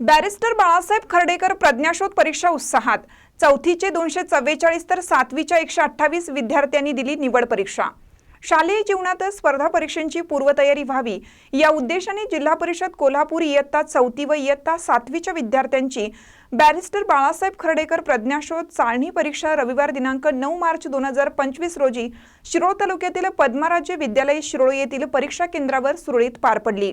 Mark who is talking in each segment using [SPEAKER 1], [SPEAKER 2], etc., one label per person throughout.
[SPEAKER 1] Barrister Balasaheb Khardekar प्रज्ञाशोध परीक्षा उत्साहात. चौथीचे दोनशे चव्वेचाळीस तर सातवीच्या एकशे अठ्ठावीस विद्यार्थ्यांनी दिली निवड परीक्षा. शालेय जीवनातच स्पर्धा परीक्षांची पूर्वतयारी व्हावी. या उद्देशाने जिल्हा परिषद कोल्हापूर इयत्ता चौथी व इयत्ता सातवीच्या विद्यार्थ्यांची बॅरिस्टर बाळासाहेब खर्डेकर प्रज्ञाशोध चाळणी परीक्षा रविवार दिनांक नऊ मार्च दोन हजार पंचवीस रोजी शिरोळ तालुक्यातील पद्माराज्य विद्यालय शिरोळ येथील परीक्षा केंद्रावर सुरळीत पार पडली.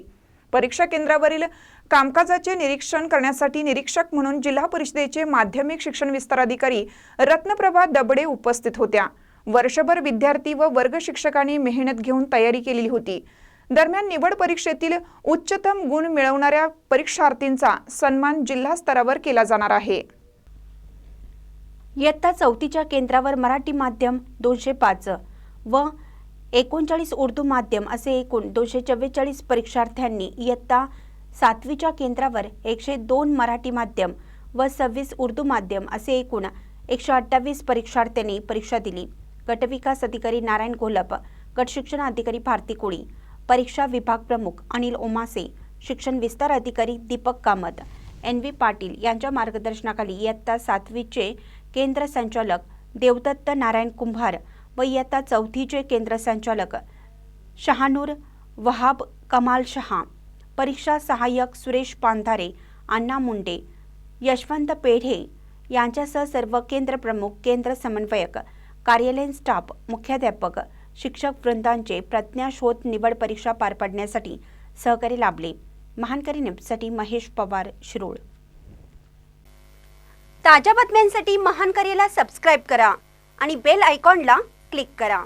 [SPEAKER 1] परीक्षा केंद्रावरील कामकाजाचे निरीक्षण करण्यासाठी निरीक्षक म्हणून जिल्हा परिषदेचे माध्यमिक शिक्षण विस्तार अधिकारी रत्नप्रभा दबडे उपस्थित होत्या. वर्षभर विद्यार्थी व वर्ग शिक्षकांनी मेहनत घेऊन तयारी केलेली होती. दरम्यान निवड परीक्षेतील उच्चतम गुण मिळवणाऱ्या परीक्षार्थींचा सन्मान जिल्हा स्तरावर केला जाणार आहे.
[SPEAKER 2] इयत्ता चौथीच्या केंद्रावर मराठी माध्यम दोनशे पाच व एकोणचाळीस उर्दू माध्यम असे एकूण दोनशे चव्वेचाळीस परीक्षार्थ्यांनी इयत्ता सातवीच्या केंद्रावर एकशे दोन मराठी माध्यम व सव्वीस उर्दू माध्यम असे एकूण एकशे अठ्ठावीस परीक्षार्थ्यांनी परीक्षा दिली. गटविकास अधिकारी नारायण घोलप गट शिक्षण अधिकारी भारती कोळी परीक्षा विभाग प्रमुख अनिल ओमासे शिक्षण विस्तार अधिकारी दीपक कामत एन व्ही पाटील यांच्या मार्गदर्शनाखाली इयत्ता सातवीचे केंद्र संचालक देवदत्त नारायण कुंभार व इयत्ता चौथीचे केंद्र संचालक शहानूर वहाब कमाल शहा परीक्षा सहाय्यक सुरेश पांधारे अण्णा मुंडे यशवंत पेढे यांच्यासह सर्व केंद्र प्रमुख केंद्र समन्वयक कार्यालयीन स्टाफ मुख्याध्यापक शिक्षक वृंदांचे प्रज्ञाशोध निवड परीक्षा पार पाडण्यासाठी सहकार्य लाभले. महानकरी न्यूजसाठी महेश पवार शिरोळ.
[SPEAKER 3] ताज्या बातम्यांसाठी महानकरीला सबस्क्राईब करा आणि बेल आयकॉनला क्लिक करा.